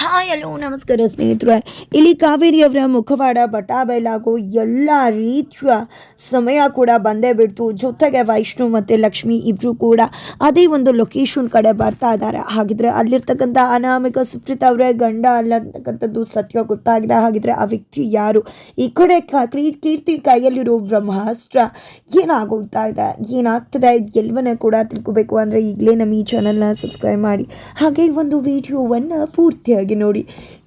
Hi, hello, ನಮಸ್ಕಾರ ಸ್ನೇಹಿತರೆ. ಇಲ್ಲಿ ಕಾವೇರಿಯವರ ಮುಖವಾಡ, ಬಟಾಬೈಲ್ ಬಯಲಾಗೋ ಎಲ್ಲ ರೀತಿಯ ಸಮಯ ಕೂಡ ಬಂದೇ ಬಿಡ್ತು. ಜೊತೆಗೆ ವೈಷ್ಣು ಮತ್ತು ಲಕ್ಷ್ಮಿ ಇಬ್ಬರು ಕೂಡ ಅದೇ ಒಂದು ಲೊಕೇಶನ್ ಕಡೆ ಬರ್ತಾ ಇದ್ದಾರೆ. ಹಾಗಿದ್ರೆ ಅಲ್ಲಿರ್ತಕ್ಕಂಥ ಅನಾಮಿಕ ಸುಪ್ರೀತ್ ಅವರೇ ಗಂಡ ಅಲ್ಲತಕ್ಕಂಥದ್ದು ಸತ್ಯ ಗೊತ್ತಾಗಿದೆ. ಹಾಗಿದ್ರೆ ಆ ವ್ಯಕ್ತಿ ಯಾರು? ಈ ಕಡೆ ಕೀರ್ತಿ ಕೈಯಲ್ಲಿರೋ ಬ್ರಹ್ಮಾಸ್ತ್ರ ಏನಾಗೋಗ್ತಾ ಇದೆ? ಏನಾಗ್ತದೆ? ಎಲ್ಲವನ್ನ ಕೂಡ ತಿಳ್ಕೋಬೇಕು. ಅಂದರೆ ಈಗಲೇ ನಮ್ಮ ಈ ಚಾನಲ್ನ ಸಬ್ಸ್ಕ್ರೈಬ್ ಮಾಡಿ. ಹಾಗೆ ಒಂದು ವಿಡಿಯೋವನ್ನು ಪೂರ್ತಿಯಾಗಿ ನೋಡಿ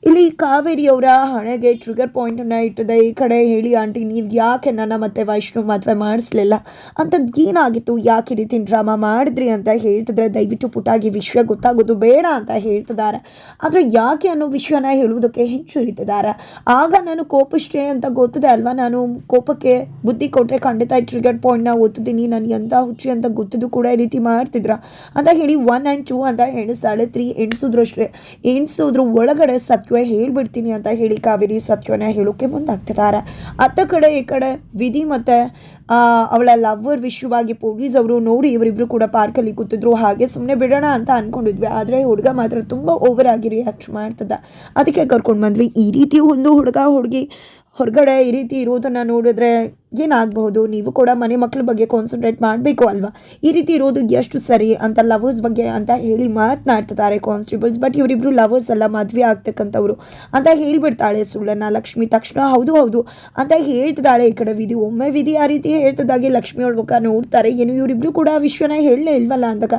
ಇಲ್ಲಿ ಕಾವೇರಿಯವರ ಹಣೆಗೆ ಟ್ರಿಗರ್ ಪಾಯಿಂಟನ್ನು ಇಟ್ಟಿದೆ. ಈ ಕಡೆ ಹೇಳಿ, ಆಂಟಿ, ನೀವು ಯಾಕೆ ನನ್ನ ಮತ್ತೆ ವೈಷ್ಣು ಮದುವೆ ಮಾಡಿಸ್ಲಿಲ್ಲ? ಅಂಥದ್ದು ಏನಾಗಿತ್ತು? ಯಾಕೆ ಈ ರೀತಿ ಡ್ರಾಮಾ ಮಾಡಿದ್ರಿ ಅಂತ ಹೇಳ್ತಿದ್ರೆ, ದಯವಿಟ್ಟು ಪುಟಾಗಿ ವಿಷಯ ಗೊತ್ತಾಗೋದು ಬೇಡ ಅಂತ ಹೇಳ್ತಿದ್ದಾರೆ. ಆದರೆ ಯಾಕೆ ಅನ್ನೋ ವಿಷಯನ ಹೇಳುವುದಕ್ಕೆ ಹಿಂಜರಿತಿದ್ದಾರೆ ಆಗ ನಾನು ಕೋಪಿಷ್ಟೇ ಅಂತ ಗೊತ್ತಿದೆ ಅಲ್ವಾ? ನಾನು ಕೋಪಕ್ಕೆ ಬುದ್ಧಿ ಕೊಟ್ಟರೆ ಖಂಡಿತ ಟ್ರಿಗರ್ ಪಾಯಿಂಟ್ನ ಓದ್ತಿದ್ದೀನಿ. ನನಗೆ ಎಂಥ ಹುಚ್ಚಿ ಅಂತ ಗೊತ್ತಿದ್ದು ಕೂಡ ಈ ರೀತಿ ಮಾಡ್ತಿದ್ರ? ಅಂತ ಹೇಳಿ, ಒನ್ ಆ್ಯಂಡ್ ಟೂ ಅಂತ ಎಣಿಸ್ತಾಳೆ ತ್ರೀ ಎಣಿಸಿದ್ರು ಅಷ್ಟೇ. ಎಣಿಸೋದ್ರ ಒಳಗಡೆ ಸತ್ಯವೇ ಹೇಳ್ಬಿಡ್ತೀನಿ ಅಂತ ಹೇಳಿ ಕಾವೇರಿ ಸತ್ಯವನ್ನ ಹೇಳೋಕೆ ಮುಂದಾಗ್ತಿದ್ದಾರೆ. ಅತ್ತ ಕಡೆ ಈ ಕಡೆ ವಿಧಿ ಮತ್ತು ಅವಳ ಲವ್ವರ್ ವಿಷಯವಾಗಿ ಪೊಲೀಸ್ ಅವರು ನೋಡಿ ಇವರಿಬ್ರು ಕೂಡ ಪಾರ್ಕಲ್ಲಿ ಕೂತಿದ್ರು. ಹಾಗೆ ಸುಮ್ಮನೆ ಬಿಡೋಣ ಅಂತ ಅಂದ್ಕೊಂಡಿದ್ವಿ ಆದರೆ ಹುಡುಗ ಮಾತ್ರ ತುಂಬ ಓವರ್ ಆಗಿ ರಿಯಾಕ್ಟ್ ಮಾಡ್ತದ ಅದಕ್ಕೆ ಕರ್ಕೊಂಡು ಬಂದ್ವಿ. ಈ ರೀತಿ ಒಂದು ಹುಡುಗ, ಹುಡುಗಿ ಹೊರಗಡೆ ಈ ರೀತಿ ಇರೋದನ್ನು ನೋಡಿದ್ರೆ ಏನಾಗಬಹುದು? ನೀವು ಕೂಡ ಮನೆ ಮಕ್ಕಳ ಬಗ್ಗೆ ಕಾನ್ಸಂಟ್ರೇಟ್ ಮಾಡಬೇಕು ಅಲ್ವಾ? ಈ ರೀತಿ ಇರೋದು ಎಷ್ಟು ಸರಿ ಅಂತ ಲವರ್ಸ್ ಬಗ್ಗೆ ಅಂತ ಹೇಳಿ ಮಾತನಾಡ್ತಿದ್ದಾರೆ ಕಾನ್ಸ್ಟೇಬಲ್ಸ್ ಬಟ್ ಇವರಿಬ್ರು ಲವರ್ಸ್ ಅಲ್ಲ, ಮದುವೆ ಆಗ್ತಕ್ಕಂಥವ್ರು ಅಂತ ಹೇಳಿಬಿಡ್ತಾಳೆ ಸುಳ್ಳನ್ನ, ಲಕ್ಷ್ಮಿ. ತಕ್ಷಣ ಹೌದು ಹೌದು ಅಂತ ಹೇಳ್ತಿದ್ದಾಳೆ ಈ ಕಡೆ ವಿಧಿ. ಒಮ್ಮೆ ವಿಧಿ ಆ ರೀತಿ ಹೇಳ್ತಿದ್ದಾಗೆ ಲಕ್ಷ್ಮಿ ಮುಖ ನೋಡ್ತಾರೆ. ಏನು ಇವರಿಬ್ರು ಕೂಡ ವಿಶ್ವನ ಹೇಳಲೇ ಇಲ್ವಲ್ಲ ಅಂದಾಗ?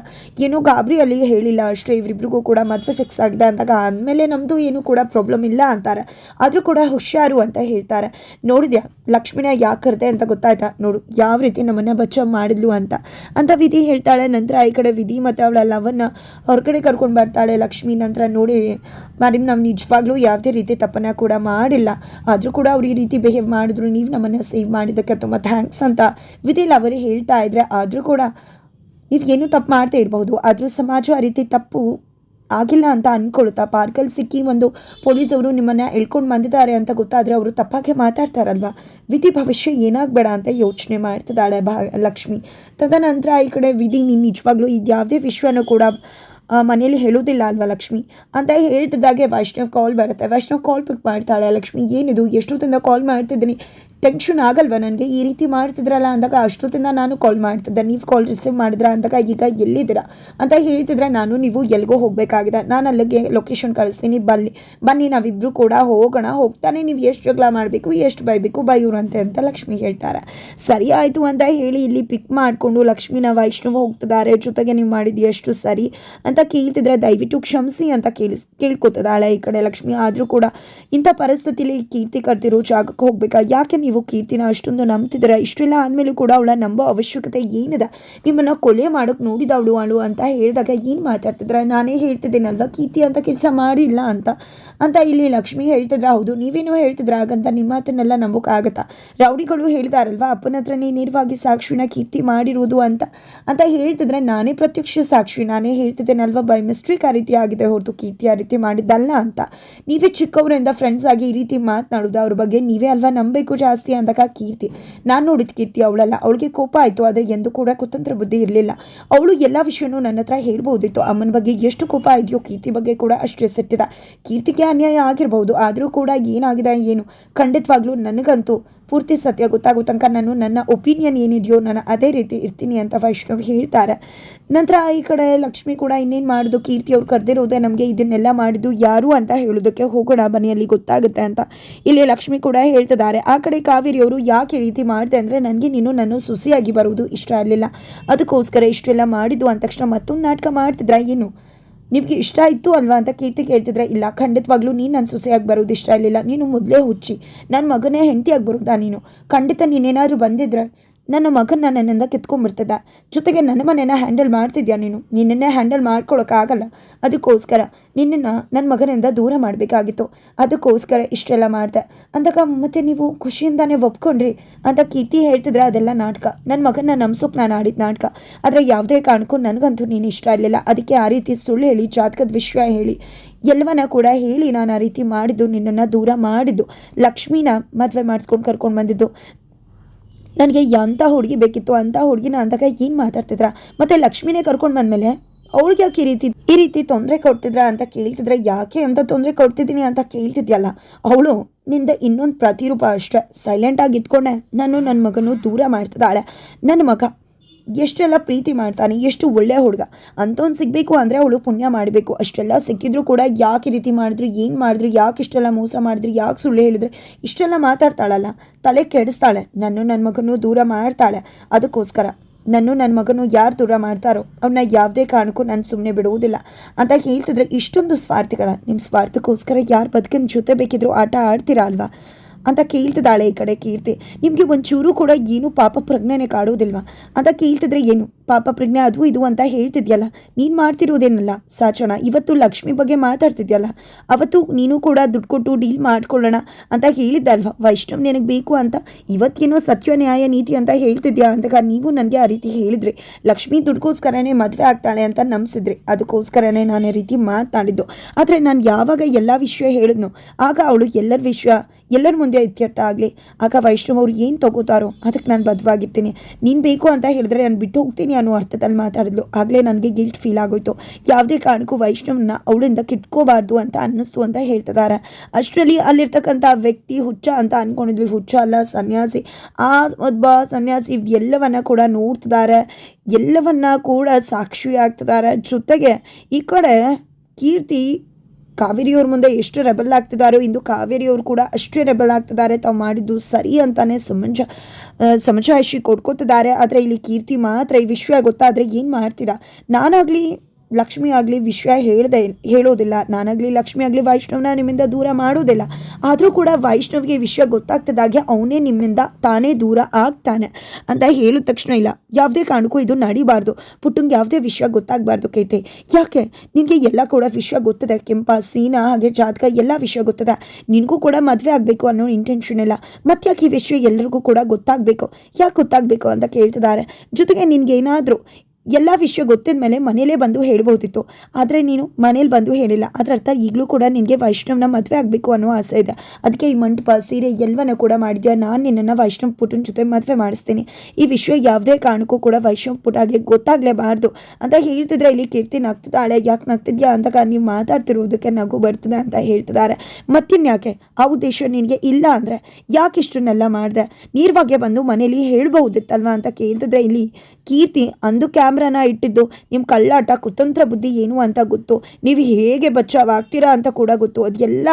ಏನೋ ಗಾಬರಿಯಲ್ಲಿ ಹೇಳಿಲ್ಲ ಅಷ್ಟೇ. ಇವರಿಬ್ರಿಗೂ ಕೂಡ ಮದುವೆ ಫಿಕ್ಸ್ ಆಗಿದೆ ಅಂದಾಗ ಅಂದಮೇಲೆ ನಮ್ಮದು ಏನು ಕೂಡ ಪ್ರಾಬ್ಲಮ್ ಇಲ್ಲ ಅಂತಾರೆ. ಆದರೂ ಕೂಡ ಹುಷಾರು ಅಂತ ಹೇಳ್ತಾರೆ. ನೋಡಿದ್ಯಾ ಲಕ್ಷ್ಮಿನ ಯಾಕೆ ಅಂತ ಗೊತ್ತಾಯ್ತಾ. ನೋಡು, ಯಾವ ರೀತಿ ನಮ್ಮನ್ನ ಬಚ್ಚ ಮಾಡಿದ್ಲು ಅಂತ. ಅಂತ ವಿಧಿ ಹೇಳ್ತಾಳೆ. ನಂತರ ಈ ಕಡೆ ವಿಧಿ ಮತ್ತು ಅವಳ ಲವನ್ನ ಹೊರಗಡೆ ಕರ್ಕೊಂಡು ಬರ್ತಾಳೆ ಲಕ್ಷ್ಮಿ. ನಂತರ ನೋಡಿ ಮ್ಯಾಡಮ್ ನಾವು ನಿಜವಾಗ್ಲೂ ಯಾವುದೇ ರೀತಿ ತಪ್ಪನ್ನ ಕೂಡ ಮಾಡಿಲ್ಲ. ಆದರೂ ಕೂಡ ಅವ್ರು ಈ ರೀತಿ ಬಿಹೇವ್ ಮಾಡಿದ್ರು. ನೀವು ನಮ್ಮನ್ನು ಸೇವ್ ಮಾಡಿದ್ದಕ್ಕೆ ತುಂಬ ಥ್ಯಾಂಕ್ಸ್ ಅಂತ ವಿಧಿ ಲವರಿ ಹೇಳ್ತಾ ಇದ್ರೆ, ಆದರೂ ಕೂಡ ನೀವು ಏನೂ ತಪ್ಪು ಮಾಡ್ತಾ ಇರಬಹುದು. ಆದರೂ ಸಮಾಜ ಆ ರೀತಿ ತಪ್ಪು ಆಗಿಲ್ಲ ಅಂತ ಅಂದ್ಕೊಳ್ತಾ ಪಾರ್ಕಲ್ಲಿ ಸಿಕ್ಕಿ ಒಂದು ಪೊಲೀಸವರು ನಿಮ್ಮನ್ನು ಎಳ್ಕೊಂಡು ಬಂದಿದ್ದಾರೆ ಅಂತ ಗೊತ್ತಾದರೆ ಅವರು ತಪ್ಪಾಗೆ ಮಾತಾಡ್ತಾರಲ್ವಾ? ವಿಧಿ ಭವಿಷ್ಯ ಏನಾಗಬೇಡ ಅಂತ ಯೋಚನೆ ಮಾಡ್ತಿದ್ದಾಳೆ ಭಾ ಲಕ್ಷ್ಮಿ. ತದನಂತರ ಈ ಕಡೆ ವಿಧಿ ನೀನು ನಿಜವಾಗ್ಲೂ ಇದು ಯಾವುದೇ ವಿಷಯನೂ ಕೂಡ ಮನೆಯಲ್ಲಿ ಹೇಳೋದಿಲ್ಲ ಅಲ್ವಾ ಲಕ್ಷ್ಮಿ? ಅಂತ ಹೇಳ್ತಿದ್ದಾಗೆ ವೈಷ್ಣವ್ ಕಾಲ್ ಬರುತ್ತೆ. ವೈಷ್ಣವ್ ಕಾಲ್ ಪಿಕ್ ಮಾಡ್ತಾಳೆ ಲಕ್ಷ್ಮಿ. ಏನಿದು? ಎಷ್ಟೊತ್ತಿಂದ ಕಾಲ್ ಮಾಡ್ತಿದ್ದೀನಿ? ಟೆನ್ಷನ್ ಆಗಲ್ವಾ ನನಗೆ? ಈ ರೀತಿ ಮಾಡ್ತಿದ್ರಲ್ಲ ಅಂದಾಗ ಅಷ್ಟೊತ್ತಿಂದ ನಾನು ಕಾಲ್ ಮಾಡ್ತಿದ್ದೆ. ನೀವು ಕಾಲ್ ರಿಸೀವ್ ಮಾಡಿದ್ರ ಅಂದಾಗ ಈಗ ಎಲ್ಲಿದ್ದೀರಾ? ಅಂತ ಹೇಳ್ತಿದ್ರೆ ನಾನು, ನೀವು ಎಲ್ಲಿಗೋ ಹೋಗಬೇಕಾಗಿದೆ. ನಾನು ಅಲ್ಲಿಗೆ ಲೊಕೇಶನ್ ಕಳಿಸ್ತೀನಿ. ಬನ್ನಿ. ಬನ್ನಿ ನಾವಿಬ್ಬರು ಕೂಡ ಹೋಗೋಣ. ಹೋಗ್ತಾನೆ ನೀವು ಎಷ್ಟು ಜಗಳ ಮಾಡಬೇಕು, ಎಷ್ಟು ಬೈಬೇಕು, ಬೈಯೂರಂತೆ ಅಂತ ಲಕ್ಷ್ಮಿ ಹೇಳ್ತಾರೆ. ಸರಿ ಆಯಿತು ಅಂತ ಹೇಳಿ ಇಲ್ಲಿ ಪಿಕ್ ಮಾಡಿಕೊಂಡು ಲಕ್ಷ್ಮಿನ ವೈಷ್ಣವ ಹೋಗ್ತಿದ್ದಾರೆ. ಜೊತೆಗೆ ನೀವು ಮಾಡಿದ್ದು ಎಷ್ಟು ಸರಿ ಅಂತ ಕೇಳ್ತಿದ್ರೆ ದಯವಿಟ್ಟು ಕ್ಷಮಿಸಿ ಅಂತ ಕೇಳಿ ಕೇಳ್ಕೊತದಾಳೆ ಈ ಕಡೆ ಲಕ್ಷ್ಮಿ. ಆದರೂ ಕೂಡ ಇಂಥ ಪರಿಸ್ಥಿತಿಲಿ ಕೀರ್ತಿ ಕರ್ತಿರೋ ಜಾಗಕ್ಕೆ ಹೋಗ್ಬೇಕಾ? ಯಾಕೆ ನೀವು ಕೀರ್ತಿನ ಅಷ್ಟೊಂದು ನಂಬ್ತಿದ್ದೀರಾ? ಇಷ್ಟೆಲ್ಲ ಆದಮೇಲೂ ಕೂಡ ಅವಳ ನಂಬೋ ಅವಶ್ಯಕತೆ ಏನದ? ನಿಮ್ಮನ್ನು ಕೊಲೆ ಮಾಡೋಕೆ ನೋಡಿದವಳು ಅವಳು ಅಂತ ಹೇಳಿದಾಗ ಏನು ಮಾತಾಡ್ತಿದ್ರ? ನಾನೇ ಹೇಳ್ತಿದ್ದೀನಲ್ವ? ಕೀರ್ತಿ ಅಂತ ಕೆಲಸ ಮಾಡಿಲ್ಲ ಅಂತ. ಅಂತ ಇಲ್ಲಿ ಲಕ್ಷ್ಮಿ ಹೇಳ್ತಿದ್ರ. ಹೌದು, ನೀವೇನೋ ಹೇಳ್ತಿದ್ರ ಹಾಗಂತ ನಿಮ್ಮ ಮಾತನ್ನೆಲ್ಲ ನಂಬೋಕ್ಕಾಗತ್ತಾ ರೌಡಿಗಳು ಹೇಳ್ತಾರಲ್ವ ಅಪ್ಪನ ಹತ್ರನೇ ನೇರವಾಗಿ ಸಾಕ್ಷಿನ ಕೀರ್ತಿ ಮಾಡಿರುವುದು ಅಂತ. ಅಂತ ಹೇಳ್ತಿದ್ರೆ ನಾನೇ ಪ್ರತ್ಯಕ್ಷ ಸಾಕ್ಷಿ. ನಾನೇ ಹೇಳ್ತಿದ್ದೇನಲ್ವ? ಬೈ ಮಿಸ್ಟ್ರಿಕ್ ಆ ರೀತಿ ಆಗಿದೆ ಹೊರತು ಕೀರ್ತಿ ಆ ರೀತಿ ಮಾಡಿದ್ದಲ್ಲ ಅಂತ. ನೀವೇ ಚಿಕ್ಕವರಿಂದ ಫ್ರೆಂಡ್ಸ್ ಆಗಿ ಈ ರೀತಿ ಮಾತನಾಡೋದು, ಅವ್ರ ಬಗ್ಗೆ ನೀವೇ ಅಲ್ವಾ ನಂಬಬೇಕು? ಅಂದಾಗ ಕೀರ್ತಿ. ನಾನು ನೋಡಿದ ಕೀರ್ತಿ ಅವಳಲ್ಲ. ಅವಳಿಗೆ ಕೋಪ ಆಯಿತು, ಆದರೆ ಎಂದು ಕೂಡ ಕುತಂತ್ರ ಬುದ್ಧಿ ಇರಲಿಲ್ಲ. ಅವಳು ಎಲ್ಲ ವಿಷಯನೂ ನನ್ನ ಹತ್ರ ಹೇಳ್ಬೋದಿತ್ತು ಅಮ್ಮನ ಬಗ್ಗೆ ಎಷ್ಟು ಕೋಪ ಇದೆಯೋ ಕೀರ್ತಿ ಬಗ್ಗೆ ಕೂಡ ಅಷ್ಟೇ ಎಸೆಟ್ಟಿದ ಕೀರ್ತಿಗೆ ಅನ್ಯಾಯ ಆಗಿರಬಹುದು, ಆದರೂ ಕೂಡ ಏನಾಗಿದೆ ಏನು? ಖಂಡಿತವಾಗ್ಲೂ ನನಗಂತೂ ಪೂರ್ತಿ ಸತ್ಯ ಗೊತ್ತಾಗೋ ತನಕ ನಾನು ನನ್ನ ಒಪಿನಿಯನ್ ಏನಿದೆಯೋ ನಾನು ಅದೇ ರೀತಿ ಇರ್ತೀನಿ ಅಂತ ವೈಷ್ಣವ್ ಹೇಳ್ತಾರೆ. ನಂತರ ಈ ಕಡೆ ಲಕ್ಷ್ಮಿ ಕೂಡ ಇನ್ನೇನು ಮಾಡೋದು? ಕೀರ್ತಿ ಅವ್ರು ಕರೆದಿರೋದೆ ನಮಗೆ ಇದನ್ನೆಲ್ಲ ಮಾಡಿದ್ದು ಯಾರು ಅಂತ ಹೇಳೋದಕ್ಕೆ ಹೋಗೋಣ ಮನೆಯಲ್ಲಿ ಗೊತ್ತಾಗುತ್ತೆ ಅಂತ. ಇಲ್ಲಿ ಲಕ್ಷ್ಮಿ ಕೂಡ ಹೇಳ್ತಿದ್ದಾರೆ. ಆ ಕಡೆ ಕಾವೇರಿಯವರು ಯಾಕೆ ಈ ರೀತಿ ಮಾಡಿದೆ ಅಂದರೆ ನನಗೆ ನೀನು ನನ್ನ ಸುಸಿಯಾಗಿ ಬರುವುದು ಇಷ್ಟ ಆಗಲಿಲ್ಲ ಅದಕ್ಕೋಸ್ಕರ ಇಷ್ಟೆಲ್ಲ ಮಾಡಿದ್ದು. ಅಂದ ತಕ್ಷಣ ಮತ್ತೊಂದು ನಾಟಕ ಮಾಡ್ತಿದ್ರ ಏನು? ನಿಮಗೆ ಇಷ್ಟ ಇತ್ತು ಅಲ್ವಾ ಅಂತ ಕೀರ್ತಿ ಕೇಳ್ತಿದ್ರೆ, ಇಲ್ಲ, ಖಂಡಿತವಾಗ್ಲೂ ನೀನು ನನ್ನ ಸೊಸೆಯಾಗಿ ಬರೋದು ಇಷ್ಟ ಇರಲಿಲ್ಲ. ನೀನು ಮೊದಲೇ ಹುಚ್ಚಿ. ನನ್ನ ಮಗನೇ ಹೆಂಡತಿಯಾಗಿ ಬರೋದಾ ನೀನು? ಖಂಡಿತ ನೀನೇನಾದರೂ ಬಂದಿದ್ರೆ ನನ್ನ ಮಗನ ನನ್ನಿಂದ ಕಿತ್ಕೊಂಡ್ಬಿಡ್ತಿದ್ದ ಜೊತೆಗೆ ನನ್ನ ಮನೇನ ಹ್ಯಾಂಡಲ್ ಮಾಡ್ತಿದ್ಯಾ ನೀನು? ನಿನ್ನನ್ನೇ ಹ್ಯಾಂಡಲ್ ಮಾಡ್ಕೊಳಕ್ಕಾಗಲ್ಲ. ಅದಕ್ಕೋಸ್ಕರ ನಿನ್ನನ್ನು ನನ್ನ ಮಗನಿಂದ ದೂರ ಮಾಡಬೇಕಾಗಿತ್ತು. ಅದಕ್ಕೋಸ್ಕರ ಇಷ್ಟೆಲ್ಲ ಮಾಡಿದೆ. ಅಂದಾಗ ಮತ್ತೆ ನೀವು ಖುಷಿಯಿಂದಾನೇ ಒಪ್ಕೊಂಡ್ರಿ. ಅಂತ ಕೀರ್ತಿ ಹೇಳ್ತಿದ್ರೆ ಅದೆಲ್ಲ ನಾಟಕ. ನನ್ನ ಮಗನ ನಂಬ್ಸೋಕೆ ನಾನು ಆಡಿದ ನಾಟಕ. ಆದರೆ ಯಾವುದೇ ಕಾರಣಕ್ಕೂ ನನಗಂತೂ ನೀನು ಇಷ್ಟ ಇರಲಿಲ್ಲ. ಅದಕ್ಕೆ ಆ ರೀತಿ ಸುಳ್ಳು ಹೇಳಿ, ಜಾತಕದ ವಿಷಯ ಹೇಳಿ, ಎಲ್ಲವನ್ನ ಕೂಡ ಹೇಳಿ ನಾನು ಆ ರೀತಿ ಮಾಡಿದ್ದು, ನಿನ್ನನ್ನು ದೂರ ಮಾಡಿದ್ದು, ಲಕ್ಷ್ಮೀನ ಮದುವೆ ಮಾಡಿಸ್ಕೊಂಡು ಕರ್ಕೊಂಡು ಬಂದಿದ್ದು. ನನಗೆ ಎಂಥ ಹುಡುಗಿ ಬೇಕಿತ್ತು, ಅಂಥ ಹುಡುಗಿನ ಅಂದಾಗ ಏನು ಮಾತಾಡ್ತಿದ್ರ? ಮತ್ತು ಲಕ್ಷ್ಮಿನೇ ಕರ್ಕೊಂಡು ಬಂದಮೇಲೆ ಅವಳಿಗೆ ಯಾಕೆ ಈ ರೀತಿ ಈ ರೀತಿ ತೊಂದರೆ ಕೊಡ್ತಿದ್ರ ಅಂತ ಕೇಳ್ತಿದ್ರೆ, ಯಾಕೆ ಅಂತ ತೊಂದರೆ ಕೊಡ್ತಿದ್ದೀನಿ ಅಂತ ಕೇಳ್ತಿದ್ಯಲ್ಲ? ಅವಳು ನಿಂದ ಇನ್ನೊಂದು ಪ್ರತಿರೂಪ ಅಷ್ಟೇ. ಸೈಲೆಂಟಾಗಿ ಇದ್ಕೊಂಡೆ. ನಾನು ನನ್ನ ಮಗನು ದೂರ ಮಾಡ್ತಿದ್ದಾಳೆ. ನನ್ನ ಮಗ ಎಷ್ಟೆಲ್ಲ ಪ್ರೀತಿ ಮಾಡ್ತಾನೆ, ಎಷ್ಟು ಒಳ್ಳೆಯ ಹುಡುಗ. ಅಂಥವ್ನು ಸಿಗಬೇಕು ಅಂದರೆ ಅವಳು ಪುಣ್ಯ ಮಾಡಬೇಕು. ಅಷ್ಟೆಲ್ಲ ಸಿಕ್ಕಿದ್ರು ಕೂಡ ಯಾಕೆ ರೀತಿ ಮಾಡಿದ್ರು, ಏನು ಮಾಡಿದ್ರು, ಯಾಕೆ ಇಷ್ಟೆಲ್ಲ ಮೋಸ ಮಾಡಿದ್ರು, ಯಾಕೆ ಸುಳ್ಳು ಹೇಳಿದ್ರು, ಇಷ್ಟೆಲ್ಲ ಮಾತಾಡ್ತಾಳಲ್ಲ. ತಲೆ ಕೆಡಿಸ್ತಾಳೆ. ನನ್ನ ನನ್ನ ಮಗನೂ ದೂರ ಮಾಡ್ತಾಳೆ. ಅದಕ್ಕೋಸ್ಕರ ನನ್ನ ನನ್ನ ಮಗನು ಯಾರು ದೂರ ಮಾಡ್ತಾರೋ ಅವನ್ನ ಯಾವುದೇ ಕಾರಣಕ್ಕೂ ನಾನು ಸುಮ್ಮನೆ ಬಿಡುವುದಿಲ್ಲ. ಅಂತ ಹೇಳ್ತಿದ್ರೆ ಇಷ್ಟೊಂದು ಸ್ವಾರ್ಥಿಗಳ. ನಿಮ್ಮ ಸ್ವಾರ್ಥಕ್ಕೋಸ್ಕರ ಯಾರು ಬದುಕಿನ ಜೊತೆ ಬೇಕಿದ್ರು ಆಟ ಆಡ್ತೀರಾ ಅಲ್ವಾ? ಅಂತ ಕೇಳ್ತಿದ್ದಾಳೆ ಈ ಕಡೆ ಕೀರ್ತಿ. ನಿಮಗೆ ಒಂಚೂರು ಕೂಡ ಏನು ಪಾಪ ಪ್ರಜ್ಞೆನೇ ಕಾಡೋದಿಲ್ವಾ ಅಂತ ಕೇಳ್ತಿದ್ರೆ ಏನು? ಪಾಪ ಪ್ರಜ್ಞೆ, ಅದು ಇದು ಅಂತ ಹೇಳ್ತಿದ್ಯಲ್ಲ? ನೀನು ಮಾಡ್ತಿರೋದೇನಲ್ಲ? ಸಾಚಣ, ಇವತ್ತು ಲಕ್ಷ್ಮಿ ಬಗ್ಗೆ ಮಾತಾಡ್ತಿದ್ಯಲ್ಲ? ಅವತ್ತು ನೀನು ಕೂಡ ದುಡ್ಡು ಕೊಟ್ಟು ಡೀಲ್ ಮಾಡ್ಕೊಳ್ಳೋಣ ಅಂತ ಹೇಳಿದ್ದಲ್ವ? ವೈಷ್ಣವ್ ನಿನಗೆ ಬೇಕು ಅಂತ? ಇವತ್ತೇನೋ ಸತ್ಯ, ನ್ಯಾಯ, ನೀತಿ ಅಂತ ಹೇಳ್ತಿದ್ಯಾ? ಅಂತ ನೀವು ನನಗೆ ಆ ರೀತಿ ಹೇಳಿದ್ರಿ, ಲಕ್ಷ್ಮಿ ದುಡ್ಗೋಸ್ಕರನೇ ಮದುವೆ ಆಗ್ತಾಳೆ ಅಂತ ನಂಬಿಸಿದ್ರಿ, ಅದಕ್ಕೋಸ್ಕರನೇ ನಾನು ಈ ರೀತಿ ಮಾತನಾಡಿದ್ದು ಆದರೆ ನಾನು ಯಾವಾಗ ಎಲ್ಲ ವಿಷಯ ಹೇಳಿದ್ನೋ, ಆಗ ಅವಳು ಎಲ್ಲರ ವಿಷಯ, ಎಲ್ಲರ ಮುಂದೆ ಇತ್ಯರ್ಥ ಆಗಲಿ. ಆಗ ವೈಷ್ಣವ್ ಅವ್ರು ಏನು ತಗೋತಾರೋ ಅದಕ್ಕೆ ನಾನು ಬದ್ವಾಗಿರ್ತೀನಿ ನೀನು ಬೇಕು ಅಂತ ಹೇಳಿದ್ರೆ ನಾನು ಬಿಟ್ಟು ಹೋಗ್ತೀನಿ ಅನ್ನೋ ಅರ್ಥದಲ್ಲಿ ಮಾತಾಡಿದ್ಲು. ಆಗಲೇ ನನಗೆ ಗಿಲ್ಟ್ ಫೀಲ್ ಆಗೋಯ್ತು. ಯಾವುದೇ ಕಾರಣಕ್ಕೂ ವೈಷ್ಣವನ್ನ ಅವಳಿಂದ ಕಿಟ್ಕೋಬಾರ್ದು ಅಂತ ಅನ್ನಿಸ್ತು ಅಂತ ಹೇಳ್ತಿದ್ದಾರೆ. ಅಷ್ಟರಲ್ಲಿ ಅಲ್ಲಿರ್ತಕ್ಕಂಥ ವ್ಯಕ್ತಿ ಹುಚ್ಚ ಅಂತ ಅಂದ್ಕೊಂಡಿದ್ವಿ ಹುಚ್ಚ ಅಲ್ಲ, ಸನ್ಯಾಸಿ. ಆ ಒಬ್ಬ ಸನ್ಯಾಸಿ ಇದೆಲ್ಲವನ್ನ ಕೂಡ ನೋಡ್ತಿದ್ದಾರೆ. ಎಲ್ಲವನ್ನ ಕೂಡ ಸಾಕ್ಷಿ ಆಗ್ತಿದ್ದಾರೆ ಜೊತೆಗೆ ಈ ಕಡೆ ಕೀರ್ತಿ ಕಾವೇರಿಯವ್ರ ಮುಂದೆ ಎಷ್ಟು ರೆಬಲ್ ಆಗ್ತಿದ್ದಾರೋ ಇಂದು ಕಾವೇರಿಯವರು ಕೂಡ ಅಷ್ಟೇ ರೆಬಲ್ ಆಗ್ತಿದ್ದಾರೆ ತಾವು ಮಾಡಿದ್ದು ಸರಿ ಅಂತಾನೆ ಸಮಂಜ ಸಮಜಾಯಿಷಿ ಕೊಡ್ಕೋತಿದ್ದಾರೆ ಆದರೆ ಇಲ್ಲಿ ಕೀರ್ತಿ ಮಾತ್ರ ಈ ವಿಷಯ ಗೊತ್ತಾದರೆ ಏನು ಮಾಡ್ತೀರಾ? ನಾನಾಗಲಿ ಲಕ್ಷ್ಮಿ ಆಗಲಿ ವಿಷಯ ಹೇಳ್ದೆ, ಹೇಳೋದಿಲ್ಲ. ನಾನಾಗಲಿ ಲಕ್ಷ್ಮಿ ಆಗಲಿ ವೈಷ್ಣವನ ನಿಮ್ಮಿಂದ ದೂರ ಮಾಡೋದಿಲ್ಲ. ಆದರೂ ಕೂಡ ವೈಷ್ಣವಿಗೆ ವಿಷಯ ಗೊತ್ತಾಗ್ತದಾಗೆ ಅವನೇ ನಿಮ್ಮಿಂದ ತಾನೇ ದೂರ ಆಗ್ತಾನೆ ಅಂತ ಹೇಳಿದ ತಕ್ಷಣ ಇಲ್ಲ. ಯಾವುದೇ ಕಾರಣಕ್ಕೂ ಇದು ನಡಿಬಾರ್ದು. ಪುಟ್ಟಂಗೆ ಯಾವುದೇ ವಿಷಯ ಗೊತ್ತಾಗಬಾರ್ದು ಕೈತೆ. ಯಾಕೆ? ನಿನಗೆ ಎಲ್ಲ ಕೂಡ ವಿಷಯ ಗೊತ್ತದೆ. ಕೆಂಪ, ಸೀನಾ, ಹಾಗೆ ಜಾತಕ ಎಲ್ಲ ವಿಷಯ ಗೊತ್ತದೆ. ನಿನಗೂ ಕೂಡ ಮದುವೆ ಆಗಬೇಕು ಅನ್ನೋ ಇಂಟೆನ್ಷನ್ ಇಲ್ಲ. ಮತ್ತೆ ಯಾಕೆ ಈ ವಿಷಯ ಎಲ್ಲರಿಗೂ ಕೂಡ ಗೊತ್ತಾಗಬೇಕು? ಯಾಕೆ ಗೊತ್ತಾಗಬೇಕು ಅಂತ ಕೇಳ್ತಿದ್ದಾರೆ ಜೊತೆಗೆ ನಿನಗೇನಾದರೂ ಎಲ್ಲ ವಿಷಯ ಗೊತ್ತಿದ ಮೇಲೆ ಮನೇಲೇ ಬಂದು ಹೇಳ್ಬೋದಿತ್ತು. ಆದರೆ ನೀನು ಮನೇಲಿ ಬಂದು ಹೇಳಿಲ್ಲ. ಅದರ ಅರ್ಥ ಈಗಲೂ ಕೂಡ ನಿನಗೆ ವೈಷ್ಣವನ ಮದುವೆ ಆಗಬೇಕು ಅನ್ನೋ ಆಸೆ ಇದೆ. ಅದಕ್ಕೆ ಈ ಮಂಟಪ, ಸೀರೆ ಎಲ್ಲವನ್ನ ಕೂಡ ಮಾಡಿದ್ಯಾ? ನಾನು ನಿನ್ನನ್ನು ವೈಷ್ಣವ ಪುಟನ ಜೊತೆ ಮದುವೆ ಮಾಡಿಸ್ತೀನಿ. ಈ ವಿಷಯ ಯಾವುದೇ ಕಾರಣಕ್ಕೂ ಕೂಡ ವೈಷ್ಣವ್ ಪುಟಾಗೆ ಗೊತ್ತಾಗಲೇಬಾರ್ದು. ಅಂತ ಹೇಳ್ತಿದ್ರೆ ಇಲ್ಲಿ ಕೀರ್ತಿ ನಗ್ತಿದ್ದಾಳೆ ಯಾಕೆ ನಗ್ತಿದ್ಯಾ? ಅಂತ ನೀವು ಮಾತಾಡ್ತಿರೋದಕ್ಕೆ ನಗು ಬರ್ತದೆ ಅಂತ ಹೇಳ್ತಿದ್ದಾರೆ. ಮತ್ತಿನ್ಯಾಕೆ ಆ ಉದ್ದೇಶ ನಿನಗೆ ಇಲ್ಲ ಅಂದರೆ ಯಾಕೆ ಇಷ್ಟನ್ನೆಲ್ಲ ಮಾಡಿದೆ? ನೀರ್ವಾಗೆ ಬಂದು ಮನೇಲಿ ಹೇಳ್ಬಹುದಿತ್ತಲ್ವಾ ಅಂತ ಕೇಳ್ತಿದ್ರೆ ಇಲ್ಲಿ ಕೀರ್ತಿ ಅಂದು ಕ್ಯಾಮ್ರಾನ ಇಟ್ಟಿದ್ದು ನಿಮ್ಮ ಕಳ್ಳಾಟ, ಕುತಂತ್ರ ಬುದ್ಧಿ ಏನು ಅಂತ ಗೊತ್ತು. ನೀವು ಹೇಗೆ ಬಚಾವಾಗ್ತೀರಾ ಅಂತ ಕೂಡ ಗೊತ್ತು. ಅದೆಲ್ಲ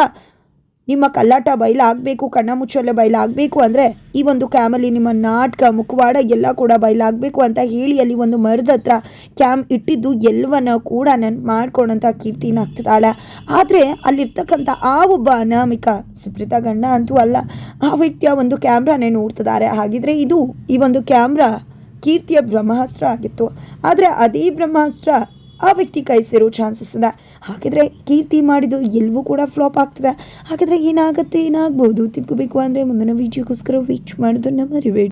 ನಿಮ್ಮ ಕಳ್ಳಾಟ ಬಯಲಾಗಬೇಕು ಕಣ್ಣ ಮುಚ್ಚಲೆ ಬಯಲಾಗಬೇಕು ಅಂದರೆ ಈ ಒಂದು ಕ್ಯಾಮಲ್ಲಿ ನಿಮ್ಮ ನಾಟಕ, ಮುಖವಾಡ ಎಲ್ಲ ಕೂಡ ಬಯಲಾಗಬೇಕು ಅಂತ ಹೇಳಿ ಅಲ್ಲಿ ಒಂದು ಮರದ ಹತ್ರ ಕ್ಯಾಮ್ ಇಟ್ಟಿದ್ದು ಎಲ್ಲವನ್ನ ಕೂಡ ನಾನು ಮಾಡ್ಕೊಂಡಂಥ ಕೀರ್ತಿನ ನಗ್ತಿದ್ದಾಳೆ ಆದರೆ ಅಲ್ಲಿರ್ತಕ್ಕಂಥ ಆ ಒಬ್ಬ ಅನಾಮಿಕ, ಸುಪ್ರೀತಾ ಗಂಡ ಅಂತೂ ಅಲ್ಲ, ಆ ವ್ಯಕ್ತಿಯ ಒಂದು ಕ್ಯಾಮ್ರಾನೇ ನೋಡ್ತಿದ್ದಾರೆ. ಹಾಗಿದ್ರೆ ಇದು ಈ ಒಂದು ಕ್ಯಾಮ್ರಾ ಕೀರ್ತಿಯ ಬ್ರಹ್ಮಾಸ್ತ್ರ ಆಗಿತ್ತು. ಆದರೆ ಅದೇ ಬ್ರಹ್ಮಾಸ್ತ್ರ ಆ ವ್ಯಕ್ತಿ ಕೈ ಸೇರೋ ಚಾನ್ಸಸ್ ಇದೆ. ಹಾಗಿದ್ರೆ ಕೀರ್ತಿ ಮಾಡಿದ್ದು ಎಲ್ಲವೂ ಕೂಡ ಫ್ಲಾಪ್ ಆಗ್ತದೆ. ಹಾಗಿದ್ರೆ ಏನಾಗುತ್ತೆ, ಏನಾಗ್ಬೋದು ತಿಳ್ಕೋಬೇಕು ಅಂದರೆ ಮುಂದಿನ ವೀಡಿಯೋಗೋಸ್ಕರ ವೀಚ್ ನಮ್ಮ ಮರಿಬೇಡಿ.